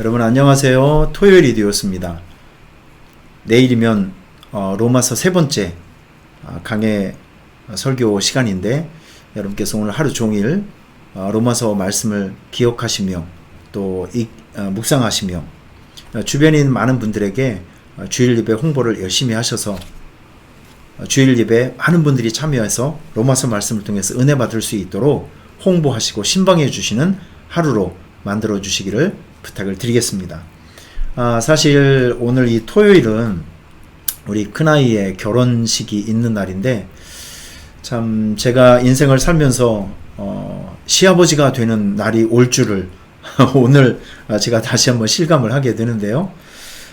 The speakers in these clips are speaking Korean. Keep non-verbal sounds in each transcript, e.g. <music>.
여러분 안녕하세요. 토요일이 되었습니다. 내일이면 어, 로마서 세 번째 어, 강의 설교 시간인데 여러분께서 오늘 하루 종일 어, 로마서 말씀을 기억하시며 또 이- 어, 묵상하시며 있는 많은 분들에게 어, 주일 예배 홍보를 열심히 하셔서 어, 주일 예배 많은 분들이 참여해서 로마서 말씀을 통해서 은혜 받을 수 있도록 홍보하시고 신방해 주시는 하루로 만들어 주시기를 부탁을 드리겠습니다. 아, 사실 오늘 이 토요일은 우리 큰아이의 결혼식이 있는 날인데 참 제가 인생을 살면서 어, 시아버지가 되는 날이 올 줄을 <laughs> 오늘 아, 제가 다시 한번 실감을 하게 되는데요.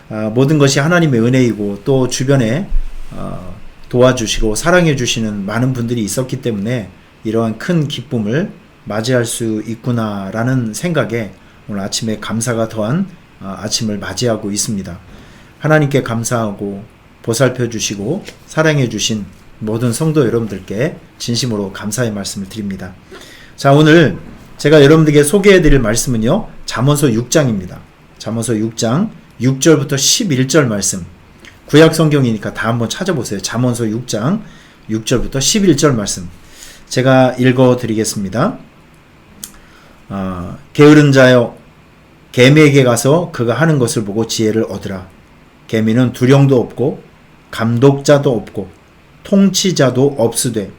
아, 모든 것이 하나님의 은혜이고 또 주변에 어, 도와주시고 사랑해 주시는 많은 분들이 있었기 때문에 이러한 큰 기쁨을 맞이할 수 있구나라는 생각에 오늘 아침에 감사가 더한 아, 아침을 맞이하고 있습니다. 하나님께 감사하고 보살펴 주시고 사랑해 주신 모든 성도 여러분들께 진심으로 감사의 말씀을 드립니다. 자, 오늘 제가 여러분들에게 소개해 드릴 말씀은요. 잠언서 6장입니다. 잠언서 6장 6절부터 11절 말씀. 구약 성경이니까 다 한번 찾아보세요. 잠언서 6장 6절부터 11절 말씀. 제가 읽어 드리겠습니다. 아, 게으른 자여 개미에게 가서 그가 하는 것을 보고 지혜를 얻으라. 개미는 두령도 없고 감독자도 없고 통치자도 없으되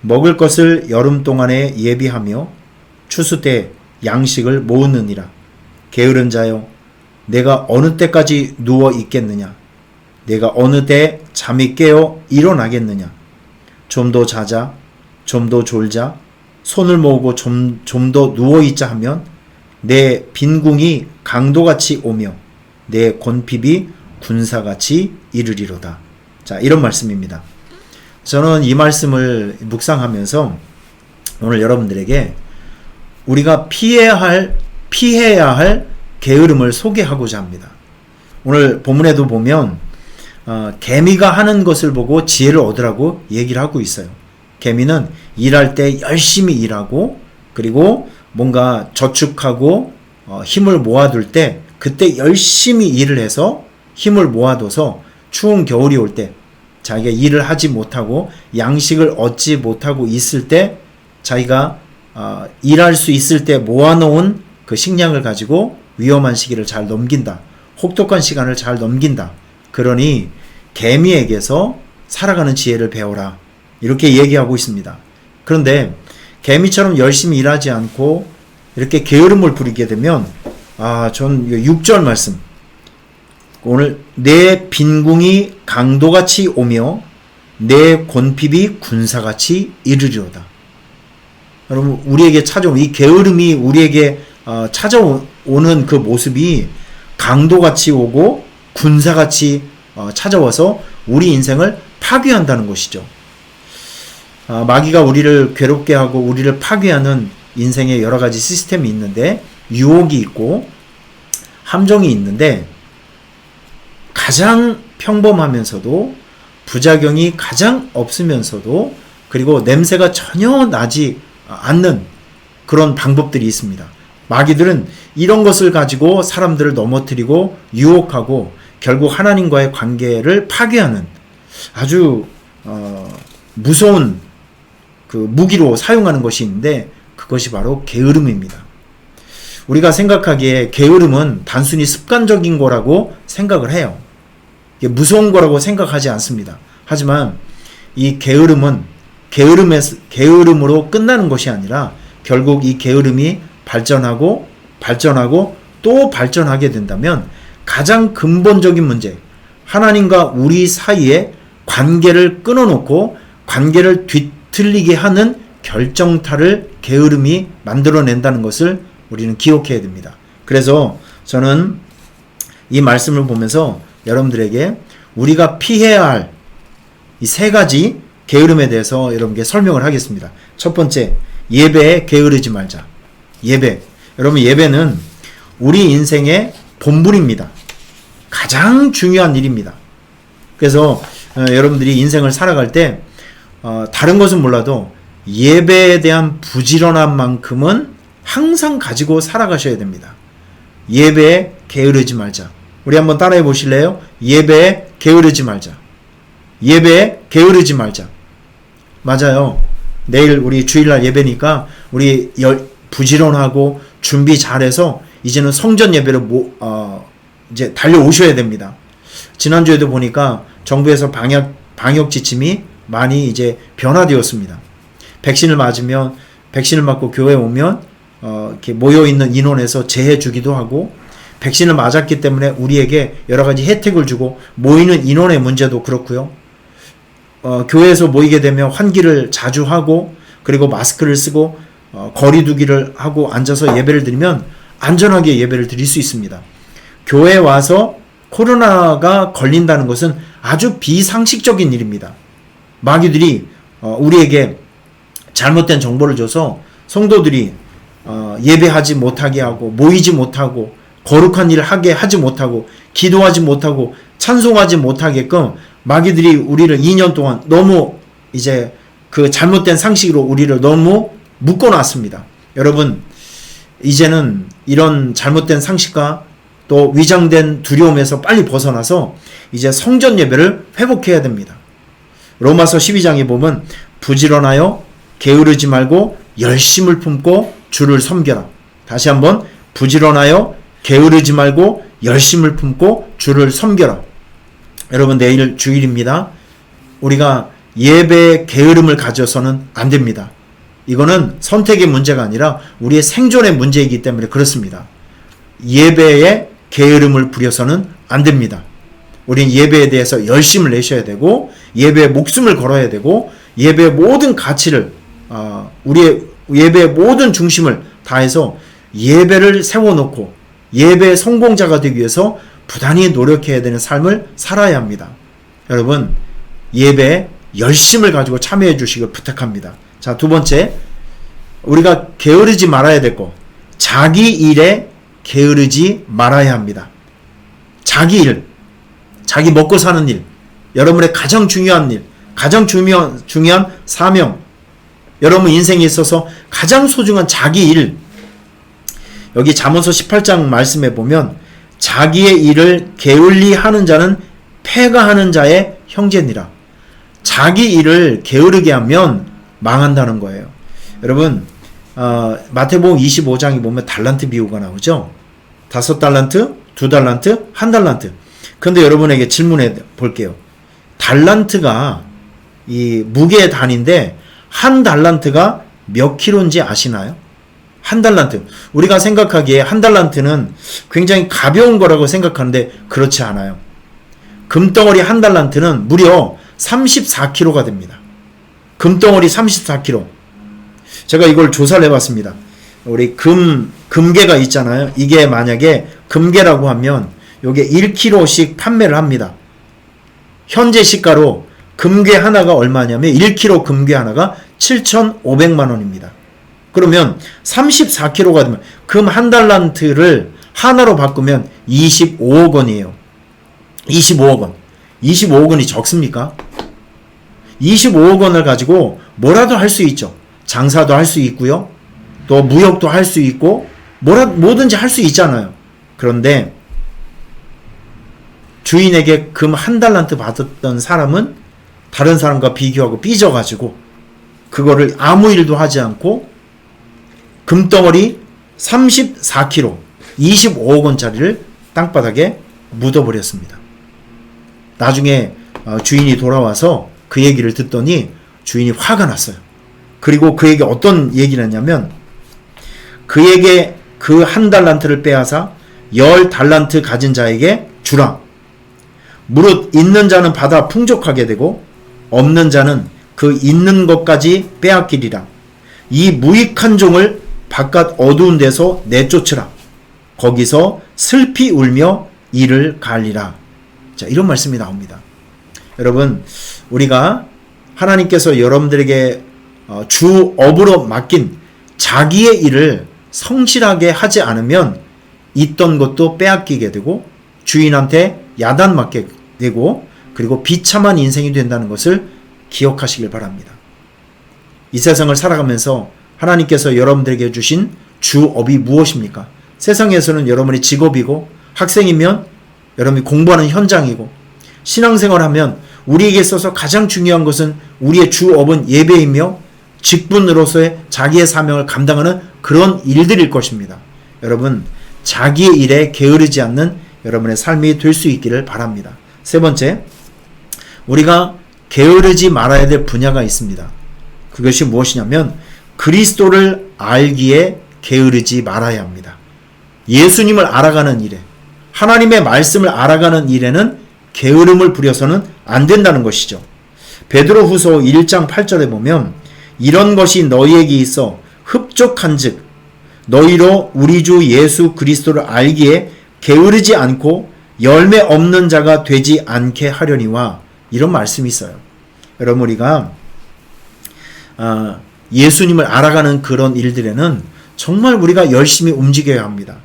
먹을 것을 여름 동안에 예비하며 추수 때 양식을 모으느니라. 게으른 자여 내가 어느 때까지 누워 있겠느냐? 내가 어느 때 잠이 깨어 일어나겠느냐? 좀 더 자자, 좀 더 졸자, 손을 모으고 좀, 좀 더 누워 있자 하면 내 빈궁이 강도같이 오며 내 곤핍이 군사같이 이르리로다. 자, 이런 말씀입니다. 저는 이 말씀을 묵상하면서 오늘 여러분들에게 우리가 피해야 할, 피해야 할 게으름을 소개하고자 합니다. 오늘 본문에도 보면 어, 개미가 하는 것을 보고 지혜를 얻으라고 얘기를 하고 있어요. 개미는 일할 때 열심히 일하고 그리고 뭔가 저축하고 어, 힘을 모아둘 때 그때 열심히 일을 해서 힘을 모아둬서 추운 겨울이 올 때 자기가 일을 하지 못하고 양식을 얻지 못하고 있을 때 자기가 어, 일할 수 있을 때 모아놓은 그 식량을 가지고 위험한 시기를 잘 넘긴다. 혹독한 시간을 잘 넘긴다. 그러니 개미에게서 살아가는 지혜를 배워라. 이렇게 얘기하고 있습니다. 그런데 개미처럼 열심히 일하지 않고 이렇게 게으름을 부리게 되면 아, 전 6절 말씀. 오늘 내 빈궁이 강도같이 오며 내 곤핍이 군사같이 이르리로다. 여러분 우리에게 찾아온 이 게으름이 우리에게 어, 찾아오는 그 모습이 강도같이 오고 군사같이 어, 찾아와서 우리 인생을 파괴한다는 것이죠. 아, 마귀가 우리를 괴롭게 하고 우리를 파괴하는 인생의 여러 가지 시스템이 있는데 유혹이 있고 함정이 있는데 가장 평범하면서도 부작용이 가장 없으면서도 그리고 냄새가 전혀 나지 않는 그런 방법들이 있습니다. 마귀들은 이런 것을 가지고 사람들을 넘어뜨리고 유혹하고 결국 하나님과의 관계를 파괴하는 아주 어, 무서운 그 무기로 사용하는 것이 있는데 그것이 바로 게으름입니다. 우리가 생각하기에 게으름은 단순히 습관적인 거라고 생각을 해요. 무서운 거라고 생각하지 않습니다. 하지만 이 게으름은 게으름에서 게으름으로 끝나는 것이 아니라 결국 이 게으름이 발전하고 발전하고 또 발전하게 된다면 가장 근본적인 문제 하나님과 우리 사이에 관계를 끊어놓고 관계를 뒤 틀리게 하는 결정타를 게으름이 만들어낸다는 것을 우리는 기억해야 됩니다. 그래서 저는 이 말씀을 보면서 여러분들에게 우리가 피해야 할 이 세 가지 게으름에 대해서 여러분께 설명을 하겠습니다. 첫 번째, 예배에 게으르지 말자. 예배. 여러분, 예배는 우리 인생의 본분입니다. 가장 중요한 일입니다. 그래서 어, 여러분들이 인생을 살아갈 때 어, 다른 것은 몰라도 예배에 대한 부지런함만큼은 항상 가지고 살아가셔야 됩니다. 예배에 게으르지 말자. 우리 한번 따라해 보실래요? 예배에 게으르지 말자. 예배에 게으르지 말자. 맞아요. 내일 우리 주일날 예배니까 우리 열, 부지런하고 준비 잘해서 이제는 성전 예배를 모, 어, 이제 달려오셔야 됩니다. 지난주에도 보니까 정부에서 방역, 방역 지침이 많이 이제 변화되었습니다. 백신을 맞으면, 백신을 맞고 교회에 오면, 어, 이렇게 모여 있는 인원에서 제해 주기도 하고, 백신을 맞았기 때문에 우리에게 여러 가지 혜택을 주고, 모이는 인원의 문제도 그렇고요. 어, 교회에서 모이게 되면 환기를 자주 하고, 그리고 마스크를 쓰고, 어, 거리 두기를 하고 앉아서 예배를 드리면 안전하게 예배를 드릴 수 있습니다. 교회에 와서 코로나가 걸린다는 것은 아주 비상식적인 일입니다. 마귀들이 어, 우리에게 잘못된 정보를 줘서 성도들이 어, 예배하지 못하게 하고 모이지 못하고 거룩한 일을 하게 하지 못하고 기도하지 못하고 찬송하지 못하게끔 마귀들이 우리를 2년 동안 너무 이제 그 잘못된 상식으로 우리를 너무 묶어놨습니다. 여러분 이제는 이런 잘못된 상식과 또 위장된 두려움에서 빨리 벗어나서 이제 성전 예배를 회복해야 됩니다. 로마서 12장에 보면 부지런하여 게으르지 말고 열심을 품고 주를 섬겨라. 다시 한번 부지런하여 게으르지 말고 열심을 품고 주를 섬겨라. 여러분 내일 주일입니다. 우리가 예배의 게으름을 가져서는 안 됩니다. 이거는 선택의 문제가 아니라 우리의 생존의 문제이기 때문에 그렇습니다. 예배에 게으름을 부려서는 안 됩니다. 우리는 예배에 대해서 열심을 내셔야 되고 예배에 목숨을 걸어야 되고 예배의 모든 가치를 어, 우리의 예배의 모든 중심을 다해서 예배를 세워놓고 예배의 성공자가 되기 위해서 부단히 노력해야 되는 삶을 살아야 합니다. 여러분 예배에 열심을 가지고 참여해 주시길 부탁합니다. 자, 두 번째 우리가 게으르지 말아야 될 거. 자기 일에 게으르지 말아야 합니다. 자기 일, 자기 먹고 사는 일, 여러분의 가장 중요한 일, 가장 중요한, 중요한 사명, 여러분 인생에 있어서 가장 소중한 자기 일. 여기 잠언서 18장 말씀에 보면 자기의 일을 게을리 하는 자는 패가 하는 자의 형제니라. 자기 일을 게으르게 하면 망한다는 거예요. 여러분 어, 마태복음 25장에 보면 달란트 비유가 나오죠. 다섯 달란트, 두 달란트, 한 달란트. 근데 여러분에게 질문해 볼게요. 달란트가 이 무게의 단인데 한 달란트가 몇 킬로인지 아시나요? 한 달란트. 우리가 생각하기에 한 달란트는 굉장히 가벼운 거라고 생각하는데 그렇지 않아요. 금덩어리 한 달란트는 무려 34kg가 됩니다. 금덩어리 34kg. 제가 이걸 조사를 해봤습니다. 우리 금, 금괴가 있잖아요. 이게 만약에 금괴라고 하면 요게 1kg씩 판매를 합니다. 현재 시가로 금괴 하나가 얼마냐면 1kg 금괴 하나가 7,500만 원입니다. 그러면 34kg가 되면 금 한 달란트를 하나로 바꾸면 25억 원이에요. 25억 원. 25억 원이 적습니까? 25억 원을 가지고 뭐라도 할 수 있죠. 장사도 할 수 있고요. 또 무역도 할 수 있고 뭐라 뭐든지 할 수 있잖아요. 그런데 주인에게 금 한 달란트 받았던 사람은 다른 사람과 비교하고 삐져가지고 그거를 아무 일도 하지 않고 금덩어리 34kg 25억 원짜리를 땅바닥에 묻어버렸습니다. 나중에 어, 주인이 돌아와서 그 얘기를 듣더니 주인이 화가 났어요. 그리고 그에게 어떤 얘기를 했냐면 그에게 그 한 달란트를 빼앗아 열 달란트 가진 자에게 주라. 무릇 있는 자는 받아 풍족하게 되고 없는 자는 그 있는 것까지 빼앗기리라. 이 무익한 종을 바깥 어두운 데서 내쫓으라. 거기서 슬피 울며 이를 갈리라. 자, 이런 말씀이 나옵니다. 여러분, 우리가 하나님께서 여러분들에게 어, 주 업으로 맡긴 자기의 일을 성실하게 하지 않으면 있던 것도 빼앗기게 되고 주인한테 야단 맞게 되고 그리고 비참한 인생이 된다는 것을 기억하시길 바랍니다. 이 세상을 살아가면서 하나님께서 여러분들에게 주신 주업이 무엇입니까? 세상에서는 여러분의 직업이고 학생이면 여러분이 공부하는 현장이고 신앙생활 하면 우리에게 있어서 가장 중요한 것은 우리의 주업은 예배이며 직분으로서의 자기의 사명을 감당하는 그런 일들일 것입니다. 여러분, 자기의 일에 게으르지 않는 여러분의 삶이 될 수 있기를 바랍니다. 세 번째, 우리가 게으르지 말아야 될 분야가 있습니다. 그것이 무엇이냐면 그리스도를 알기에 게으르지 말아야 합니다. 예수님을 알아가는 일에 하나님의 말씀을 알아가는 일에는 게으름을 부려서는 안 된다는 것이죠. 베드로 후서 1장 8절에 보면 이런 것이 너희에게 있어 흡족한 즉 너희로 우리 주 예수 그리스도를 알기에 게으르지 않고 열매 없는 자가 되지 않게 하려니와 이런 말씀이 있어요. 여러분 우리가 아, 예수님을 알아가는 그런 일들에는 정말 우리가 열심히 움직여야 합니다.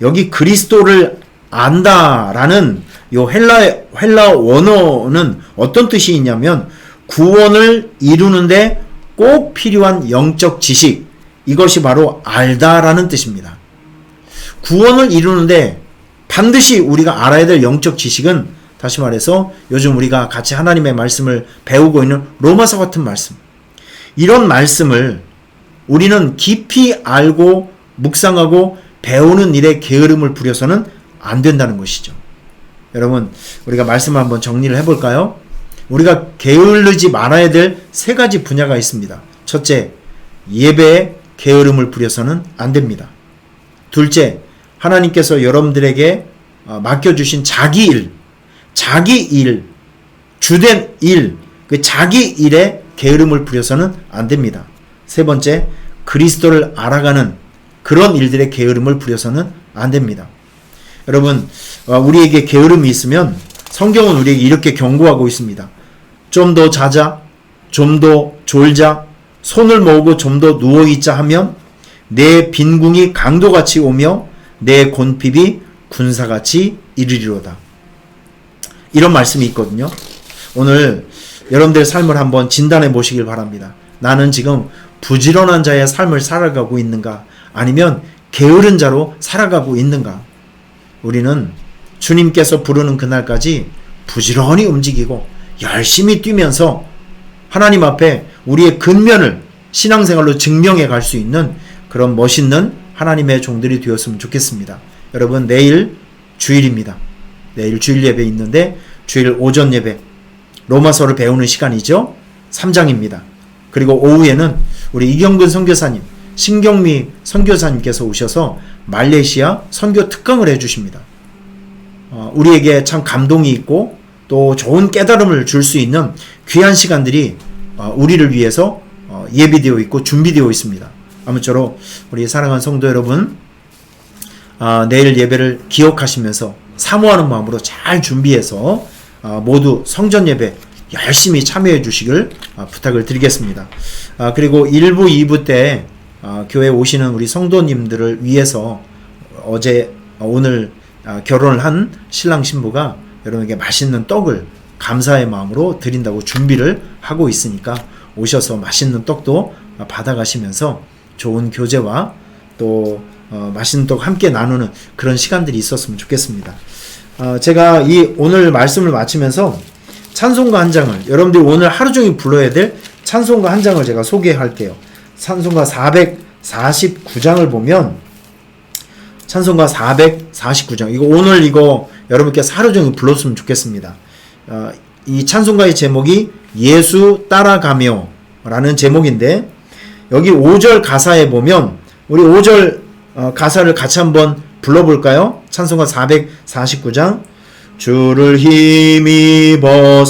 여기 그리스도를 안다라는 요 헬라 헬라 원어는 어떤 뜻이 있냐면 구원을 이루는데 꼭 필요한 영적 지식 이것이 바로 알다라는 뜻입니다. 구원을 이루는데 반드시 우리가 알아야 될 영적 지식은 다시 말해서 요즘 우리가 같이 하나님의 말씀을 배우고 있는 로마서 같은 말씀. 이런 말씀을 우리는 깊이 알고 묵상하고 배우는 일에 게으름을 부려서는 안 된다는 것이죠. 여러분, 우리가 말씀을 한번 정리를 해볼까요? 우리가 게을르지 말아야 될 세 가지 분야가 있습니다. 첫째, 예배에 게으름을 부려서는 안 됩니다. 둘째, 하나님께서 여러분들에게 어, 맡겨주신 자기 일, 자기 일, 주된 일, 그 자기 일에 게으름을 부려서는 안 됩니다. 세 번째, 그리스도를 알아가는 그런 일들에 게으름을 부려서는 안 됩니다. 여러분, 어, 우리에게 게으름이 있으면 성경은 우리에게 이렇게 경고하고 있습니다. 좀 더 자자, 좀 더 졸자, 손을 모으고 좀 더 누워있자 하면 내 빈궁이 강도같이 오며 내 곤핍이 군사같이 이르리로다. 이런 말씀이 있거든요. 오늘 여러분들의 삶을 한번 진단해 보시길 바랍니다. 나는 지금 부지런한 자의 삶을 살아가고 있는가? 아니면 게으른 자로 살아가고 있는가? 우리는 주님께서 부르는 그날까지 부지런히 움직이고 열심히 뛰면서 하나님 앞에 우리의 근면을 신앙생활로 증명해 갈 수 있는 그런 멋있는 하나님의 종들이 되었으면 좋겠습니다. 여러분, 내일 주일입니다. 내일 주일 예배 있는데 주일 오전 예배 로마서를 배우는 시간이죠. 3장입니다. 그리고 오후에는 우리 이경근 선교사님, 신경미 선교사님께서 오셔서 말레이시아 선교 특강을 해주십니다. 어, 우리에게 참 감동이 있고 또 좋은 깨달음을 줄 수 있는 귀한 시간들이 어, 우리를 위해서 어, 예비되어 있고 준비되어 있습니다. 아무쪼록 우리 사랑하는 성도 여러분, 아, 내일 예배를 기억하시면서 사모하는 마음으로 잘 준비해서 아, 모두 성전 예배 열심히 참여해 주시길 아, 부탁을 드리겠습니다. 아, 그리고 1부, 2부 때 아, 교회 오시는 우리 성도님들을 위해서 어제 아, 오늘 아, 결혼을 한 신랑 신부가 여러분에게 맛있는 떡을 감사의 마음으로 드린다고 준비를 하고 있으니까 오셔서 맛있는 떡도 받아가시면서 좋은 교제와 또 어, 맛있는 떡 함께 나누는 그런 시간들이 있었으면 좋겠습니다. 어, 제가 이 오늘 말씀을 마치면서 찬송가 한 장을 여러분들이 오늘 하루 종일 불러야 될 찬송가 한 장을 제가 소개할게요. 찬송가 449장을 보면 찬송가 449장 이거 오늘 이거 여러분께서 하루 종일 불렀으면 좋겠습니다. 어, 이 찬송가의 제목이 예수 따라가며 라는 제목인데 여기 5절 가사에 보면 우리 5절 어, 가사를 같이 한번 불러볼까요? 찬송가 449장 주를 힘입어서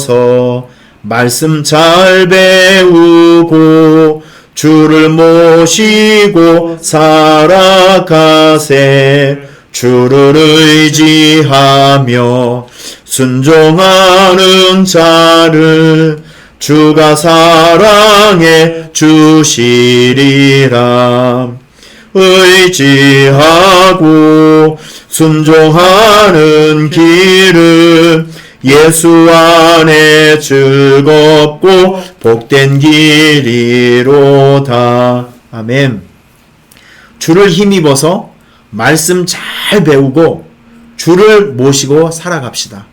말씀 잘 배우고 주를 모시고 살아가세 주를 의지하며 순종하는 자를 주가 사랑해 주시리라 의지하고 순종하는 길은 예수 안에 즐겁고 복된 길이로다. 아멘. 주를 힘입어서 말씀 잘 배우고 주를 모시고 살아갑시다.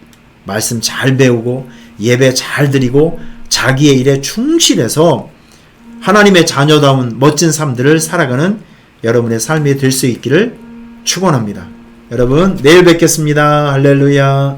말씀 잘 배우고 예배 잘 드리고 자기의 일에 충실해서 하나님의 자녀다운 멋진 삶들을 살아가는 여러분의 삶이 될 수 있기를 축원합니다. 여러분 내일 뵙겠습니다. 할렐루야.